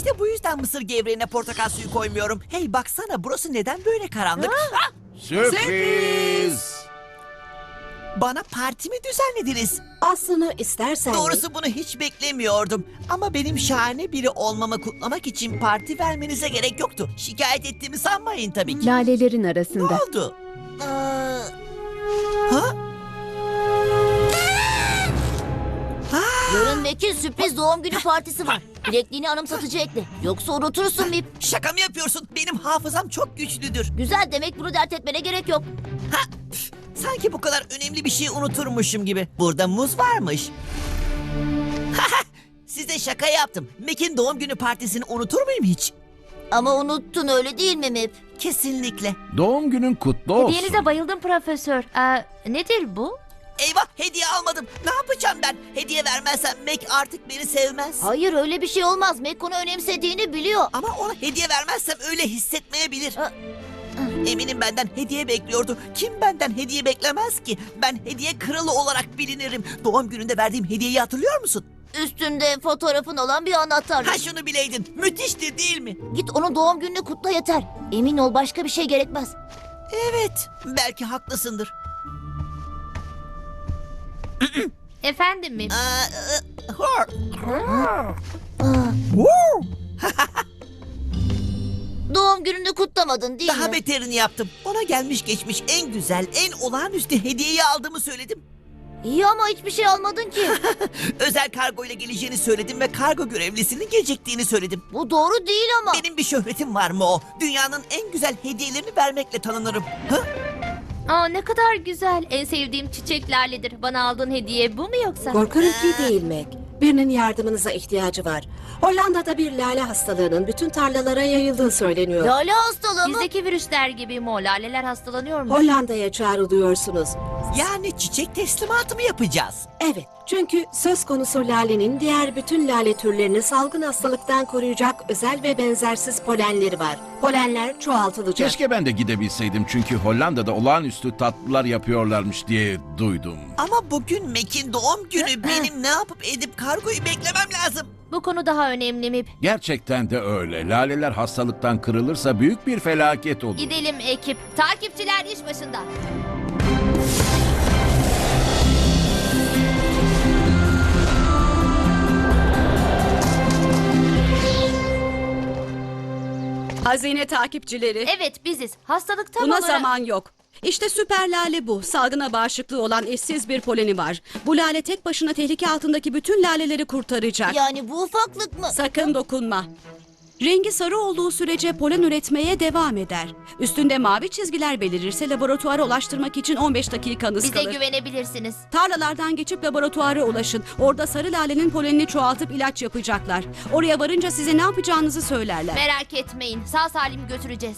İşte bu yüzden mısır gevreğine portakal suyu koymuyorum. Hey baksana burası neden böyle karanlık? Ah! Sürpriz! Bana parti mi düzenlediniz? Aslını istersen... Doğrusu bunu hiç beklemiyordum. Ama benim şahane biri olmamı kutlamak için parti vermenize gerek yoktu. Şikayet ettiğimi sanmayın tabii ki. Lalelerin Ne arasında. oldu? Aa, Mac'in sürpriz doğum günü partisi var. Bilekliğini anımsatıcı ekle. Yoksa unutursun Mip. Şaka mı yapıyorsun? Benim hafızam çok güçlüdür. Güzel demek bunu dert etmene gerek yok. Ha, sanki bu kadar önemli bir şeyi unuturmuşum gibi. Burada muz varmış. Size şaka yaptım. Mac'in doğum günü partisini unutur muyum hiç? Ama unuttun öyle değil mi Mip? Kesinlikle. Doğum günün kutlu olsun. Hediyenize bayıldım profesör. Ee, nedir bu? Eyvah hediye almadım. Ne yapacağım ben? Hediye vermezsem Mac artık beni sevmez. Hayır öyle bir şey olmaz. Mac onu önemsediğini biliyor. Ama ona hediye vermezsem öyle hissetmeyebilir. Aa, Eminim benden hediye bekliyordu. Kim benden hediye beklemez ki? Ben hediye kralı olarak bilinirim. Doğum gününde verdiğim hediyeyi hatırlıyor musun? Üstünde fotoğrafın olan bir anahtar. Ha şunu bileydin. Müthişti değil mi? Git onun doğum gününü kutla yeter. Emin ol başka bir şey gerekmez. Evet. Belki haklısındır. Efendim mi? Hor. Aa, Woo! doğum gününü kutlamadın değil Daha mi? beterini yaptım. Ona gelmiş geçmiş en güzel, en olağanüstü hediyeyi aldığımı söyledim. İyi ama hiçbir şey almadın ki. Özel kargo ile geleceğini söyledim ve kargo görevlisinin geciktiğini söyledim. Bu doğru değil ama. Benim bir şöhretim var mı o? Dünyanın en güzel hediyelerini vermekle tanınırım. Ha? Aa ne kadar güzel. En sevdiğim çiçek laledir. Bana aldığın hediye bu mu yoksa? Korkarım ki değil Mac. Birinin yardımınıza ihtiyacı var. Hollanda'da bir lale hastalığının bütün tarlalara yayıldığı söyleniyor. Lale hastalığı mı? Bizdeki virüsler gibi mi o laleler hastalanıyor mu? Hollanda'ya çağrılıyorsunuz. Yani çiçek teslimatı mı yapacağız? Evet, çünkü söz konusu lalenin diğer bütün lale türlerini salgın hastalıktan koruyacak özel ve benzersiz polenleri var. Polenler çoğaltılacak. Keşke ben de gidebilseydim çünkü Hollanda'da olağanüstü tatlılar yapıyorlarmış diye duydum. Ama bugün Mac'in doğum günü benim ne yapıp edip kargoyu beklemem lazım. Bu konu daha önemli mi? Gerçekten de öyle. Laleler hastalıktan kırılırsa büyük bir felaket olur. Gidelim ekip. Takipçiler iş başında. Hazine takipçileri. Evet biziz. Hastalık tam Buna olarak... zaman yok. İşte süper lale bu. Salgına bağışıklığı olan eşsiz bir poleni var. Bu lale tek başına tehlike altındaki bütün laleleri kurtaracak. Yani bu ufaklık mı? Sakın dokunma. Rengi sarı olduğu sürece polen üretmeye devam eder. Üstünde mavi çizgiler belirirse laboratuvara ulaştırmak için 15 dakikanız Bize kalır. güvenebilirsiniz. Tarlalardan geçip laboratuvara ulaşın. Orada sarı lalenin polenini çoğaltıp ilaç yapacaklar. Oraya varınca size ne yapacağınızı söylerler. Merak etmeyin. Sağ salim götüreceğiz.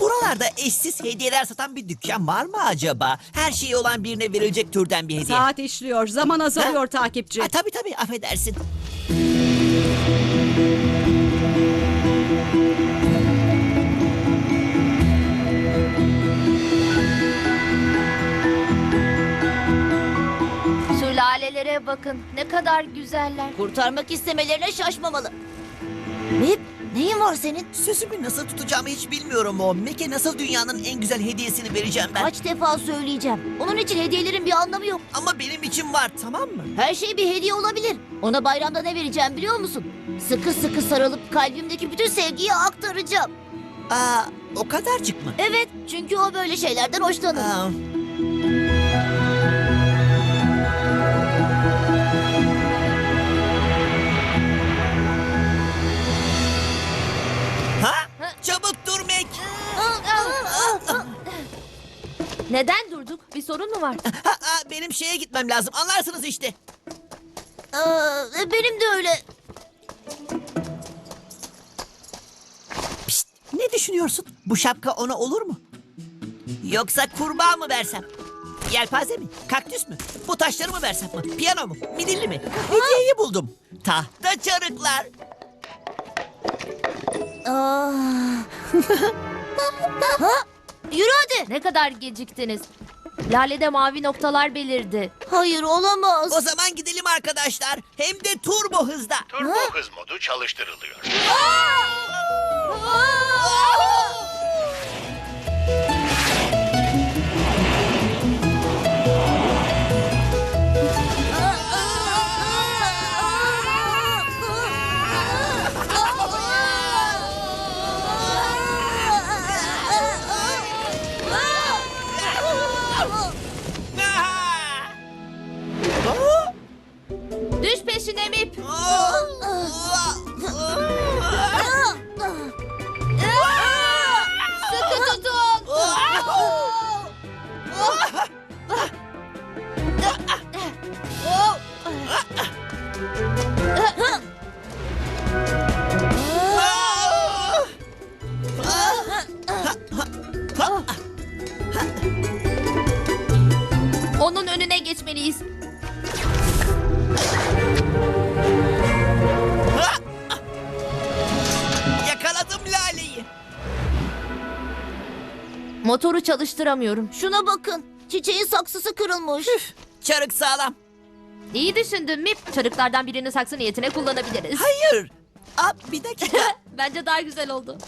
Buralarda eşsiz hediyeler satan bir dükkan var mı acaba? Her şeyi olan birine verilecek türden bir hediye. Saat işliyor. Zaman azalıyor takipçi. Ha, tabii tabii affedersin. Bakın. Ne kadar güzeller. Kurtarmak istemelerine şaşmamalı. Mip neyin var senin? Sözümü nasıl tutacağımı hiç bilmiyorum o. Mac'e nasıl dünyanın en güzel hediyesini vereceğim ben? Kaç defa söyleyeceğim. Onun için hediyelerin bir anlamı yok. Ama benim için var tamam mı? Her şey bir hediye olabilir. Ona bayramda ne vereceğim biliyor musun? Sıkı sıkı sarılıp kalbimdeki bütün sevgiyi aktaracağım. Aa, o kadarcık mı? Evet çünkü o böyle şeylerden hoşlanır. Aa, var? Ha, ha, benim şeye gitmem lazım. Anlarsınız işte. Aa, benim de öyle. düşünüyorsun? Bu şapka ona olur mu? Yoksa kurbağa mı versem? Yelpaze mi? Kaktüs mü? Bu taşları mı versem mi? Piyano mu? Midilli mi? Hediyeyi buldum. Tahta çarıklar. Aa. ha? Yürü hadi. Ne kadar geciktiniz. Lalede mavi noktalar belirdi. Hayır olamaz. O zaman gidelim arkadaşlar. Hem de turbo hızda. Turbo hız modu çalıştırılıyor. Düş Motoru çalıştıramıyorum. Şuna bakın. Çiçeğin saksısı kırılmış. Çarık sağlam. İyi düşündün Mip. Çarıklardan birini saksı niyetine kullanabiliriz. Hayır. Aa, bir dakika. Bence daha güzel oldu.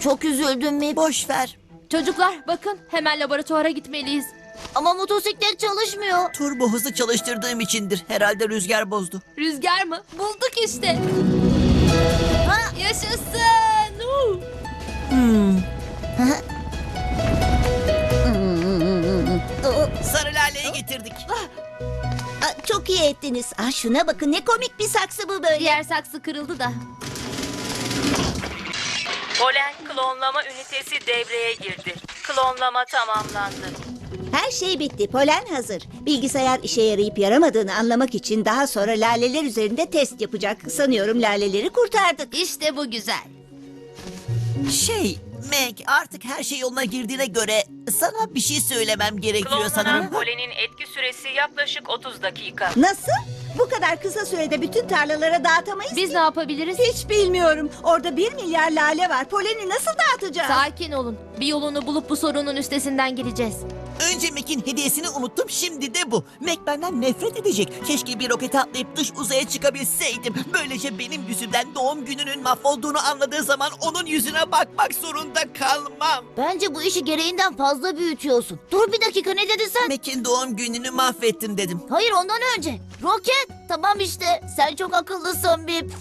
Çok üzüldüm mi? Boş ver. Çocuklar bakın hemen laboratuvara gitmeliyiz. Ama motosiklet çalışmıyor. Turbo hızı çalıştırdığım içindir. Herhalde rüzgar bozdu. Rüzgar mı? Bulduk işte. Yaşasın. Uhu. Sarı Lale'yi getirdik. Aa, çok iyi ettiniz. Aa, şuna bakın ne komik bir saksı bu böyle. Diğer saksı kırıldı da. Polen klonlama ünitesi devreye girdi. Klonlama tamamlandı. Her şey bitti. Polen hazır. Bilgisayar işe yarayıp yaramadığını anlamak için daha sonra laleler üzerinde test yapacak. Sanıyorum laleleri kurtardık. İşte bu güzel. Şey, Meg artık her şey yoluna girdiğine göre sana bir şey söylemem gerekiyor Klonlanan sanırım. polenin etki süresi yaklaşık 30 dakika. Nasıl? Bu kadar kısa sürede bütün tarlalara dağıtamayız Biz ki. ne yapabiliriz? Hiç bilmiyorum. Orada bir milyar lale var. Poleni nasıl dağıtacağız? Sakin olun. Bir yolunu bulup bu sorunun üstesinden geleceğiz. Önce Meg'in hediyesini unuttum şimdi de bu. Meg benden nefret edecek. Keşke bir rokete atlayıp dış uzaya çıkabilseydim. Böylece benim yüzümden doğum gününün mahvolduğunu anladığı zaman onun yüzüne bakmak zorunda kalmam. Bence bu işi gereğinden fazla büyütüyorsun. Dur bir dakika ne dedin sen? Meg'in doğum gününü mahvettin dedim. Hayır ondan önce. Roket. Tamam işte. Sen çok akıllısın Bip.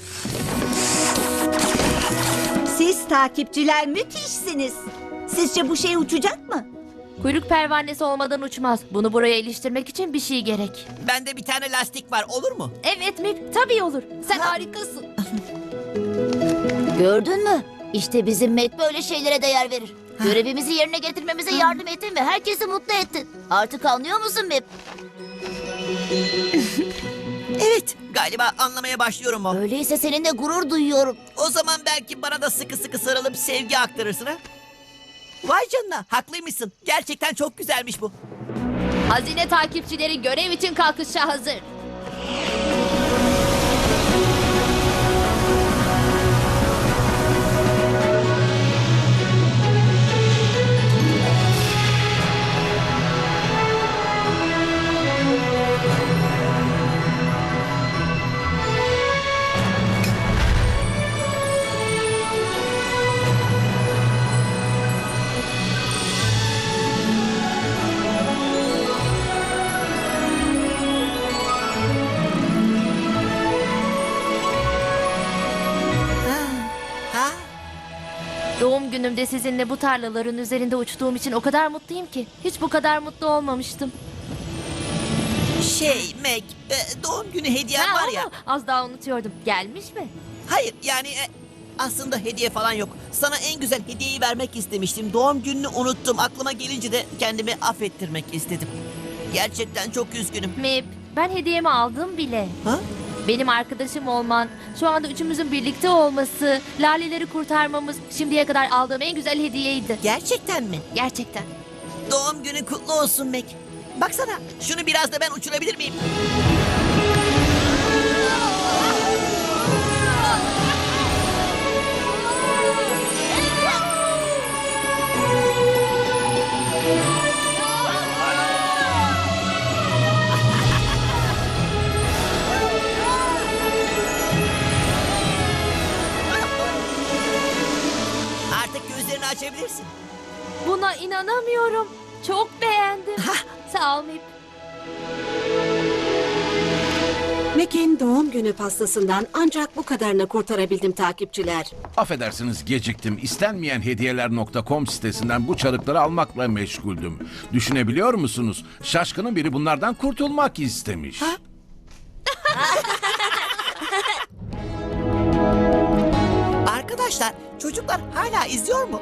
Siz takipçiler müthişsiniz. Sizce bu şey uçacak mı? Kuyruk pervanesi olmadan uçmaz. Bunu buraya iliştirmek için bir şey gerek. Bende bir tane lastik var olur mu? Evet Mip tabii olur. Sen harikasın. Gördün mü? İşte bizim Mac böyle şeylere değer verir. Görevimizi yerine getirmemize yardım ettin ve herkesi mutlu ettin. Artık anlıyor musun Bip? Evet galiba anlamaya başlıyorum o. Öyleyse seninle gurur duyuyorum. O zaman belki bana da sıkı sıkı sarılıp sevgi aktarırsın ha? Vay canına haklıymışsın. Gerçekten çok güzelmiş bu. Hazine takipçileri görev için kalkışa hazır. Günümde sizinle bu tarlaların üzerinde uçtuğum için o kadar mutluyum ki. Hiç bu kadar mutlu olmamıştım. Şey Meg, e, doğum günü hediyen Ha, var ya. Az daha unutuyordum. Gelmiş mi? Hayır yani e, aslında hediye falan yok. Sana en güzel hediyeyi vermek istemiştim. Doğum gününü unuttum. Aklıma gelince de kendimi affettirmek istedim. Gerçekten çok üzgünüm. Mip, ben hediyemi aldım bile. Ha? Benim arkadaşım olman, şu anda üçümüzün birlikte olması, laleleri kurtarmamız şimdiye kadar aldığım en güzel hediyeydi. Gerçekten mi? Gerçekten. Doğum günün kutlu olsun Mac. Baksana şunu biraz da ben uçurabilir miyim? İnanamıyorum. Çok beğendim. Sağ ol Mip. Mac'in doğum günü pastasından ancak bu kadarını kurtarabildim takipçiler. Affedersiniz geciktim. İstenmeyen hediyeler.com sitesinden bu çarıkları almakla meşguldüm. Düşünebiliyor musunuz? Şaşkının biri bunlardan kurtulmak istemiş. Arkadaşlar çocuklar hala izliyor mu?